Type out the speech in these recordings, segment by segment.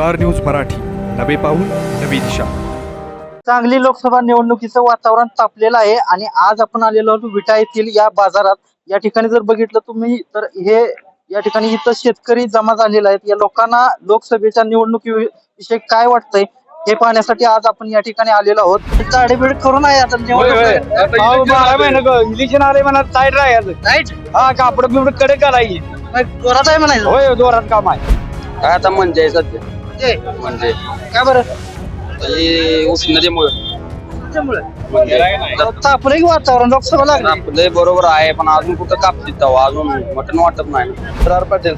Star news Marathi. नवे पाऊल नवी दिशा. सांगली लोकसभा निवडणुकीचं वातावरण तापलेलं आहे आणि आज आपण आलेलो आहोत विटा येथील या बाजारात. या ठिकाणी जर बघितलं तुम्ही तर हे या ठिकाणी इथं शेतकरी जमा झालेले आहेत. या लोकांना लोकसभेच्या निवडणुकीविषयी काय वाटतंय हे पाहण्यासाठी आज आपण या ठिकाणी आलेलो आहोत. गाडीबीड करून आहे आता इलेक्शन आले म्हणा साईड राहायचं राईट हा कापड बिपडकडे करायची जोरात आहे म्हणायचं. होय जोरात काम आहे. काय आता म्हणजे सध्या. ते, म्हणजे? का बरं? हे उष्णतेमुळे त्यामुळे म्हणजे तापलं की वातावरण लोकसभा लागली आपलं बरोबर आहे पण अजून कुठं कापतील तेव्हा अजून मटण वाटत नाही. सरदार पाटील.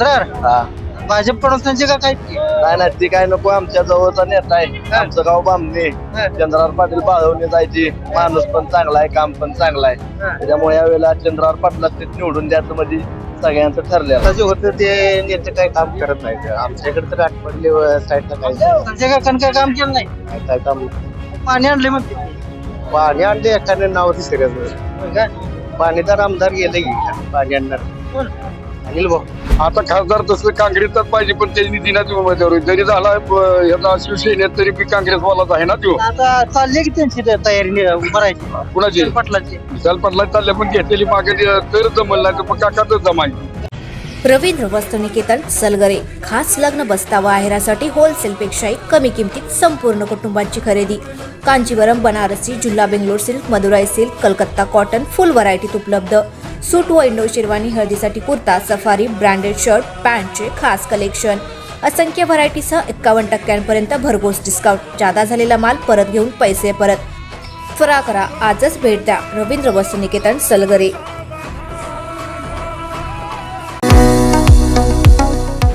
तर हा. भाजप त्यांचे का काय नाही नाही ती काय नको आमच्या जवळचा नेता आहे. आमचं गाव बामणे. चंद्रार पाटील बाळवणे जायची. माणूस पण चांगला आहे काम पण चांगला आहे. त्याच्यामुळे यावेळेला चंद्रार पाटला ते निवडून द्यायचं म्हणजे सगळ्यांचं ठरलेलं. जे होतं ते नेते काय काम करत नाही आमच्याकडे तर आठवडले साईडला काय संजय काकांनी काय काम केलं नाही. काय काम पाणी आणले म्हणते. पाणी आणले एखाद्या नाव दिसत होय का? पाणीदार आमदार गेले की पाणी आणणार. कोण? अनिल भाऊ आता खासदार तसं काँग्रेसचाच पाहिजे पण निधीनाच उमेदवार. होईल. जरी झाला ह्याचा शिवसेनेत तरी बी काँग्रेसवालाच आहे ना तो. आता चालली की त्यांची ते तयारी नि- राहायची. कुणाची? पाटलाची. विशाल पडला चालल्या पण घेतलेली मागे तर जमल नाही तर मग काकाच जमायची रवींद्र वस्त्रनिकेतन सलगरे. खास लग्न बस्ता व आहेरासाठी होलसेलपेक्षाही कमी किमतीत संपूर्ण कुटुंबाची खरेदी. Kanjeevaram Banarasi जुल्ला Bangalore silk Madurai silk Calcutta cotton full व्हरायटीत उपलब्ध. सूट व इंडो शेरवानी हळदीसाठी कुर्ता सफारी ब्रँडेड शर्ट पॅन्टचे खास कलेक्शन. असंख्य व्हरायटीसह एक्कावन्न टक्क्यांपर्यंत भरघोस डिस्काउंट जादा झालेला माल परत घेऊन पैसे परत. त्वरा करा. आजच भेट द्या. रवींद्र वस्त्रनिकेतन सलगरे.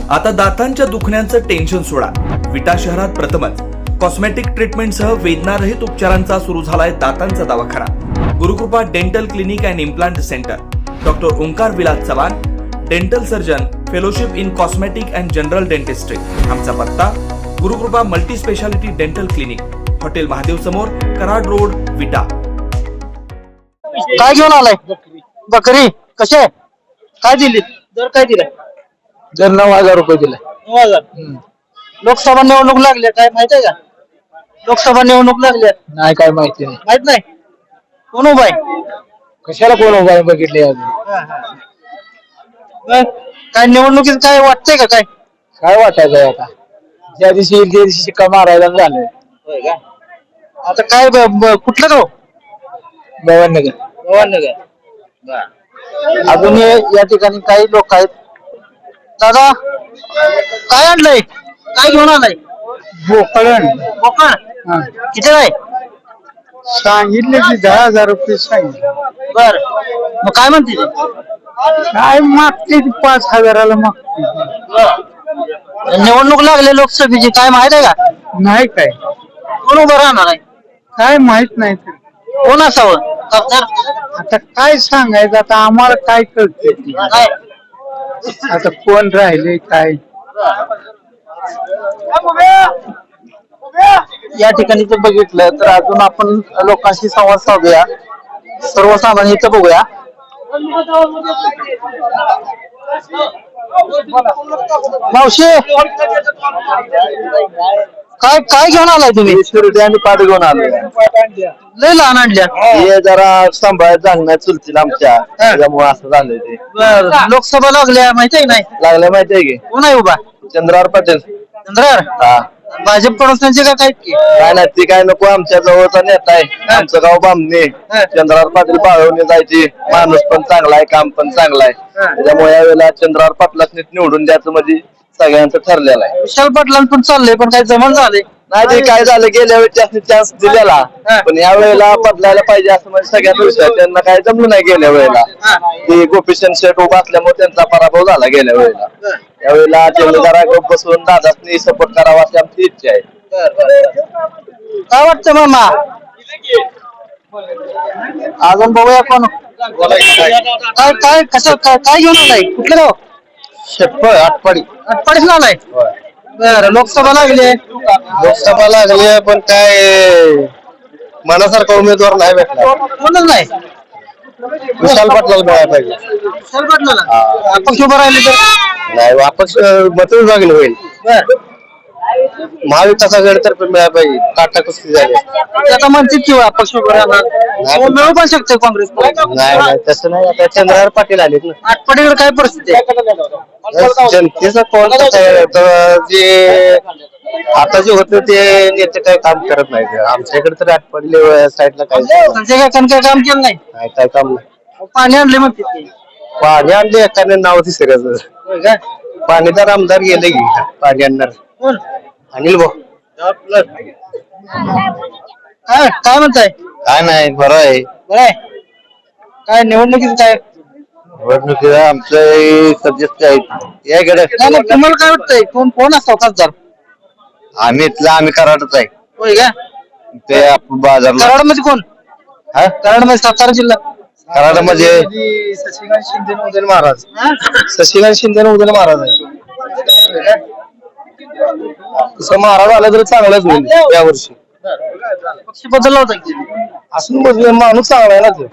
आता दातांच्या दुखण्याचं टेन्शन सोडा. विटा शहरात प्रथमच. कॉस्मेटिक ट्रीटमेंटसह वेदनारहित उपचारांचा सुरू झालाय दातांचा दवाखाना. Gurukrupa dental clinic and implant center doctor Omkar Vilas Chavan dental surgeon fellowship in cosmetic and general dentistry आमचा पत्ता Gurukrupa multi speciality dental clinic hotel Mahadev समोर कराड रोड विटा काय घेऊन आलाय? बकरी. कसे काय दिली? दर काय दिलाय? जर नऊ हजार रुपये दिले. नऊ हजार. लोकसभा निवडणूक लागल्या काय माहीत आहे का? लोकसभा निवडणूक लागल्या नाही काय माहिती नाही. माहीत नाही? कोण उभा आहे? कशाला कोण उभा बघितले अजून? बर. काय निवडणुकीत काय वाटतंय का काय? काय वाटायचं आता? ज्या दिवशी येईल त्या दिवशी शिक्का मारायला झालं आता काय ब- ब- कुठलं गाव? भवाननगर. अजून हे- या ठिकाणी काही लोक आहेत. दादा काय आणलंय? काय घेऊन आलाय? बोकळण बोकड? किती आहे? सांगितले की दहा हजार रुपये सांगितले. बर. मग काय म्हणते ते? काय मागते ती पाच हजाराला मागते. निवडणूक लागली लोकसभेची काय माहीत आहे का? नाही काय. कोण उभं राहणार आहे? काय माहीत नाही. कोण असावं? खासदार? आता काय सांगायचं आता आम्हाला काय कळते काय? आता कोण राहिले काय? या ठिकाणी जर बघितलं तर अजून आपण लोकांशी संवाद साधूया. सर्वसामान्य इथं बघूया. मावशी काय काय घेऊन आलाय तुम्ही? शिर्डी आणि पाठ घेऊन आलो लय लहान आणल्या. हे जरा सांभाळायचं चांगलं चुलतील आमच्या. त्याच्यामुळे असं झालंय ते. बर लोकसभा लागल्या माहिती आहे की नाही? लागलं माहितीये की. कोण आहे उभा? चंद्रार पाटील. चंद्रार? हा. भाजपकडून त्यांचे का काय? काय नाही ती काय नको आमच्या जवळचा नेता आहे. आमचं गाव बामणे चंद्रार पाटील बाळवणे जायची. माणूस पण चांगला आहे काम पण चांगला आहे. त्याच्यामुळे यावेळेला चंद्रार पाटलाच निवडून द्यायचं म्हणजे सगळ्यांचं ठरलेलं आहे. विशाल पाटलां पण चाललंय पण काय जमन झाले नाही ते काय झालं गेल्या वेळेस जास्त चान्स दिलेला. पण या वेळेला बदलायला पाहिजे असं म्हणजे सगळ्यांना विषय त्यांना काय जमलं नाही गेल्या वेळेला. ते गोपीचंद शेठ उभा असल्यामुळे त्यांचा पराभव झाला गेल्या वेळेला. यावेळेला जरा गप बसून दादासनी सपोर्ट करावा अशी आमची इच्छा आहे. काय वाटतं मामा? अजून बघूया कोण. काय काय कसं काय काय घेऊन आलाय? कुठलं? गाव शेटपळ आटपाडी. आटपाडीच आलाय? बरं लोकसभा लागली आहे. लोकसभा लागली पण काय मनासारखा उमेदवार नाही भेटला. कोणच नाही. विशाल पाटलाला मिळायला पाहिजे. विशाल पाटलाला. अपक्ष उभं राहिले तर? नाही वापस मत होईल. बर. महाविकास आघाडीतर्फे मिळायला पाहिजे. टाटा कुस्ती झाली ते आता म्हणतात किंवा अपक्ष उभं राहणार. हो, मिळू पण शकते काँग्रेस नाही नाही तसं नाही. आता चंद्रहार पाटील आलेत ना. आटपाडीकडे काय परिस्थिती आहे? जनतेचा कौल कसा आहे. तर जे आता जे होतं ते नेते काही काम करत नाही आमच्या इकडे तर आठवडले साईडला काही संजय काकांनी काय काम केलं नाही? नाही काय काम नाही. पाणी आणले म्हणते ते. पाणी आणले एकाने नाव होय काय? पाणीदार आमदार गेले की पाणी आणणार. कोण? अनिल भाऊ. काय काय म्हणताय? काय नाही बरं आहे. बरं आहे. काय निवडणुकीच काय? निवडणुकीला आमचं सदस्य आहेत याकडे नाही नाही, तुम्हाला काय वाटतंय? कोण कोण असतो खासदार? आम्ही इथला आम्ही कराडच आहे. होय का? ते आपण बाजारला. कराडमध्ये कोण? हा? कराडमध्ये सातारा जिल्हा. कराडमध्ये. शशिकांत शिंदे उदयन महाराज. शशिकांत शिंदे उदयन महाराज आहे. तसं महाराज आला तर चांगलंच होईल या वर्षी पक्ष बदलला होता की असून म्हणजे माणूस चांगला आहे ना तो.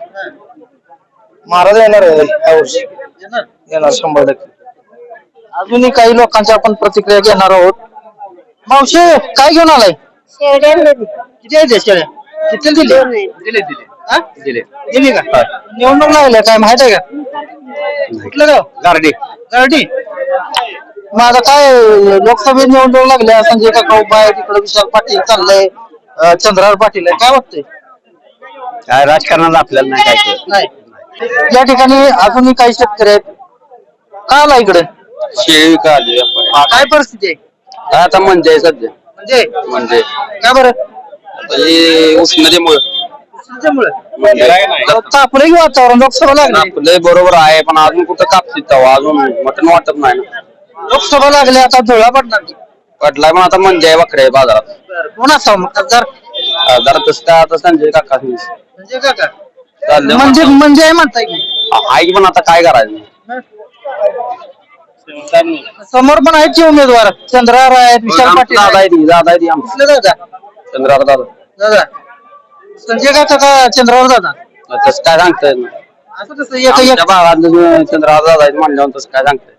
महाराज येणार आहे या वर्षी येणार शंभर टक्के. अजूनही काही लोकांच्या आपण प्रतिक्रिया घेणार आहोत. मावशी काय घेऊन आलाय? किती आहे ते शेळ्या किती दिले? दिले दिले. हा? दिले. दिली का? निवडणूक लागल्या काय माहीत आहे का? कुठलं गाव? गार्डी. गारडी. मग आता काय लोकसभेत निवडणूक लागल्या संजय काका उभा आहे तिकडे विशाल पाटील चाललंय अं, चंद्रहार पाटील आहे. काय वाटतंय? काय राजकारणात आपल्याला नाही काय कळत. नाही. या ठिकाणी अजूनही काही शेतकरी आहेत. का आला इकडे? शेळी का आली. काय परिस्थिती आहे? काय आता म्हणजे आहे सध्या. म्हणजे? म्हणजे. का बरं? हे उष्णतेमुळे. की वातावरण लोकसभा लागली आपलं बरोबर आहे पण अजून कुठं कापशीत तेव्हा? अजून मटण वाटत नाही ना. लोकसभा लागली आता धुळा पडणार पटलाय पण आता म्हणजे आहे बाजारात. कोण असावं मग? खासदार जरा तसं काय आता संजय काका म्हणजे काका? चाललंय म्हणजे म्हणजे आहे म्हणताय की. आहे की पण आता काय करायचं? समोर पण आहेत की उमेदवार. चंद्रहार आहेत विशाल पाटील दादा आहेत. आहे ती दादा आहे ती आमचं. कुठले दादा? चंद्रार दादा. दादा. संजय काका का चंद्रहार दादा? तसं काय सांगता येत नाही. असं कसं एक एक चंद्रार दादा आहेत म्हणल्यावर तसं काय सांगता येत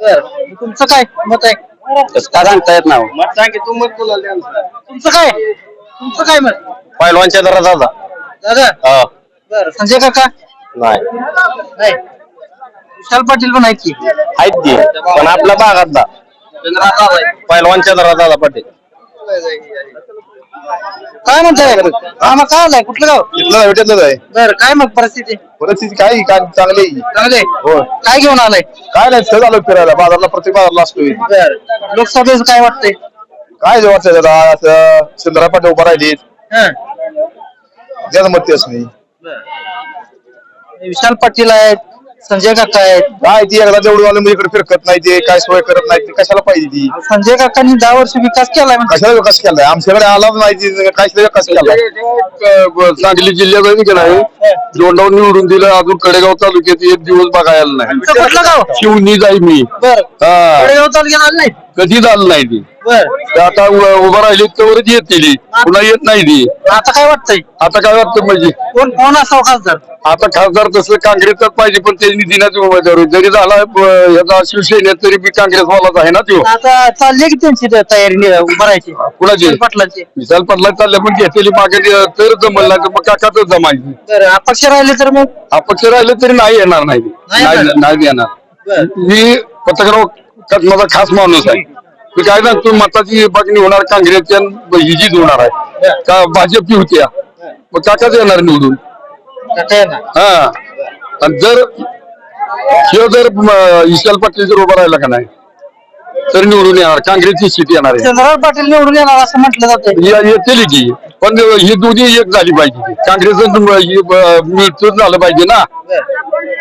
बरं. तुमचं काय मत आहे. तसं काय सांगता येत नाही हो. तुमचं काय? तुमचं काय मत? पहिलवानच्या दरा दादा दादा? हा. बरं. संजय काका? नाही. नाही. विशाल पाटील पण आहेत की? आहेत की पण आपल्या भागातला आहे. पहिलवानच्या दरा दादा पाटील. काय म्हणताय आम्हा काय आलाय? कुठलं गाव? इथलं भेटतच आहे. बरं काय मग परिस्थिती? परिस्थिती काय काय चांगली. आहे. चांगले हो काय घेऊन आलाय? काय नाही सहज आलो फिरायला. बाजारला प्रत्येक बाजारला असतो बरं. लोकसभेचं काय वाटतंय? काय जेव्हा त्याला असं चंद्रा पाटील उभा राहिली हं. ज्याचं मत तेच नाही. विशाल पाटील आहेत. संजय काका आहेत. काय ती एकदा जेवढं आलं इकडे फिरकत नाही ते काय सोय करत नाही ती कशाला पाहिजे ती? संजय काकांनी दहा वर्ष विकास केलाय म्हणजे कशाला विकास केलाय? आमच्याकडे आलाच नाही ती कशाला विकास केलाय. सांगली जिल्ह्यात आहे की नाही. दोंडावर निवडून दिलं अजून कडेगाव तालुक्यात एक दिवस बघायला नाही. कुठलं गाव? शिवनी जाई मी. बर. हा. कडेगाव तालुक्यात आलं नाही? कधी झालं नाही ती. ते आता उ- उभं राहिली तरच येते ती पुन्हा येत नाही ती. आता काय वाटतंय? आता काय वाटतं म्हणजे? कोण कोण असावं खासदार? आता खासदार तसलं काँग्रेसच पाहिजे पण त्यांनी दिनाची उमेदवारी जरी झाला ह्याचा शिवसेनेत तरी बी काँग्रेसवालाच आहे ना तो. आता चालली की त्यांची त- तयारी नि- उभारायची कुणाची? पाटलांची. विशाल पडला चालल्या पण घेतलेली मागे तर जमल नाही तर मग काकाच जमायची. बरं अपक्ष राहिले तर मग? अपक्ष राहिले तरी नाही येणार नाही. नाही नाही येणार? नाही येणार. मी पत्रकार माझा खास माणूस आहे. मी काय सांगतो मताची बातमी होणार काँग्रेसच्या हिजीच होणार आहे. का भाजपची होत्या मग काकाच येणार निवडून? हा. आणि जर हे जर विशाल पाटील जर उभा राहिला का नाही तर निवडून येणार काँग्रेसची सीट येणार आहे. चंद्रराव पाटील निवडून येणार असं म्हटलं जातं येतील की पण ही दोन्ही एक झाली पाहिजे. काँग्रेस मिळतच झालं पाहिजे ना.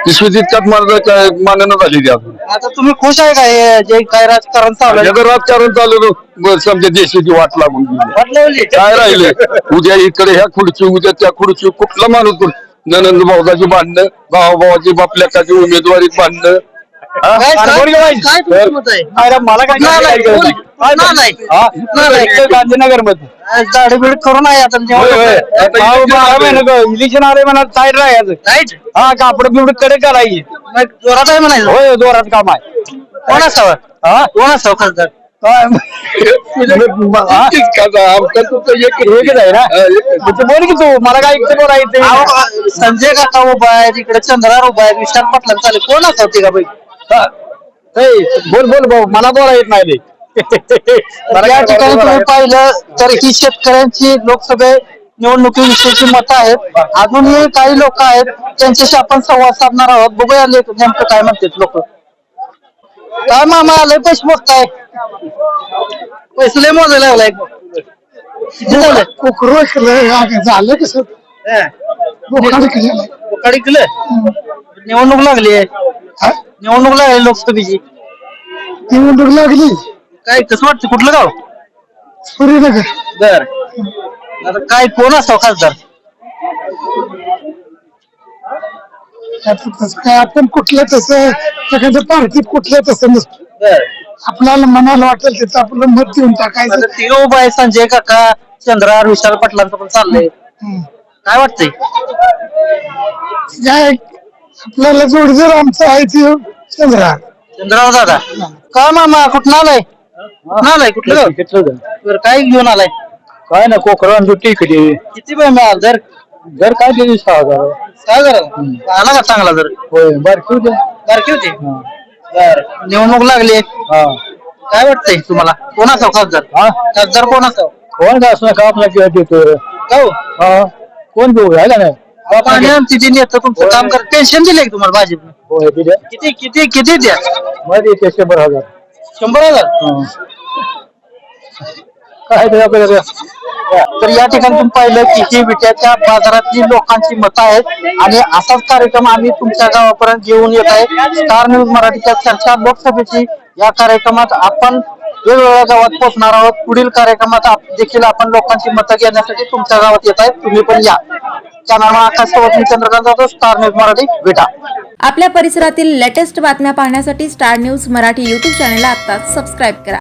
विश्वजित कात मानणं झाली ती अजून. आता तुम्ही खुश आहे का हे जे काय राजकारण चालू आहे चालू ब- समजा देशाची वाट लागून गेली वाटलं म्हणजे? काय राहिले उद्या इकडे ह्या खुर्ची उद्या त्या खुर्ची कुठला माणूस? ननंद भाऊजाची भांडणं भाऊ भावाची बापल्याकाची उमेदवारी भांडणं? काय काय- काय? काय तुमचं मत आहे? मला काय? गांधीनगरमध्ये इलेक्शन आले म्हणा साईड राहायचं राईट हा कापड बिपडकडे करायची मग जोरात आहे म्हणायचं? होय जोरात काम आहे. कोण असावं? हा? कोण असावं खासदार? नक्कीच खासदार आमचं तुमचं एक एकच आहे ना? एकच. म्हणजे बोल की तू मला काय बोलायचं संजय काका उभा आहे इकडे चंद्रार उभा आहे विशाल चालेल कोण ते का बाई बोल बोल भाऊ मला बोला येत नाही या ठिकाणी तुम्ही पाहिलं तर ही शेतकऱ्यांची लोकसभे निवडणुकीविषयीची मतं आहेत. अजूनही काही लोक आहेत त्यांच्याशी आपण संवाद साधणार आहोत. बघूया ले- नेमकं काय म्हणतात लोक. काय मामा आलंय पैसे मोजताय? पैसे लय मोजायला लागलाय. किती झालं? झालं कसं बोकाडी निवडणूक लागली आहे. निवडणूक लागली लोकसभेची. निवडणूक लागली. काय कसं वाटतं? कुठलं गाव? सूर्यनगर. बर. आता काय कोण असावं खासदार? काय आपण कुठलं तसं एखाद्या पार्टीत कुठलं तसं नसतं. बर. आपल्याला मनाला वाटेल तिथं आपलं मत देऊन टाकायचं. आता ते उभा आहे संजय काका चंद्रार विशाल पाटलांचं पण चाललंय. हम्म. काय वाटतंय? काय आपल्याला जोडीदार आमचं आहे ते चंद्रा. चंद्राव दादा. का मामा? कुठं आलाय? कुठं आलाय? कुठलं? बरं काय घेऊन आलाय? काय ना कोकरान टिकली किती वेळ मिळाला जर जर काय दिली सहा हजार. काय करा आला का चांगला जर? होय बारकी होते. बारकी होती? बर. निवडणूक लागली. हा. काय वाटतंय तुम्हाला? कोण असावं खासदार? खासदार कोण असावं? कोण का असं का आपला किंवा देतो का हो? हा. कोण देऊ? राहिला नाही. पाणी आमची जी नेतं तुमचं काम कर पेन्शन दिले तुम्हाला भाजपने? होय किती किती किती द्या? मध्ये ते शंभर हजार. शंभर हजार? हा. काय ते आपल्याला तर या ठिकाणी तुम्ही पाहिलं की ही विट्याच्या बाजारातली लोकांची मतं आहेत आणि असाच कार्यक्रम आम्ही तुमच्या गावापर्यंत घेऊन येत आहे. स्टार न्यूज मराठीच्या चर्चा लोकसभेची या कार्यक्रमात आपण वेगवेगळ्या गावात पोहोचणार आहोत. पुढील कार्यक्रमात आप- देखील आपण लोकांची मतं घेण्यासाठी तुमच्या गावात येत आहेत. तुम्ही पण या. चॅनल आकाश सोबत मी चंद्रकांत जाधव स्टार न्यूज मराठी भेटा आपल्या परिसरातील लेटेस्ट बातम्या पाहण्यासाठी स्टार न्यूज मराठी यूट्यूब चॅनलला आत्ताच सबस्क्राईब करा.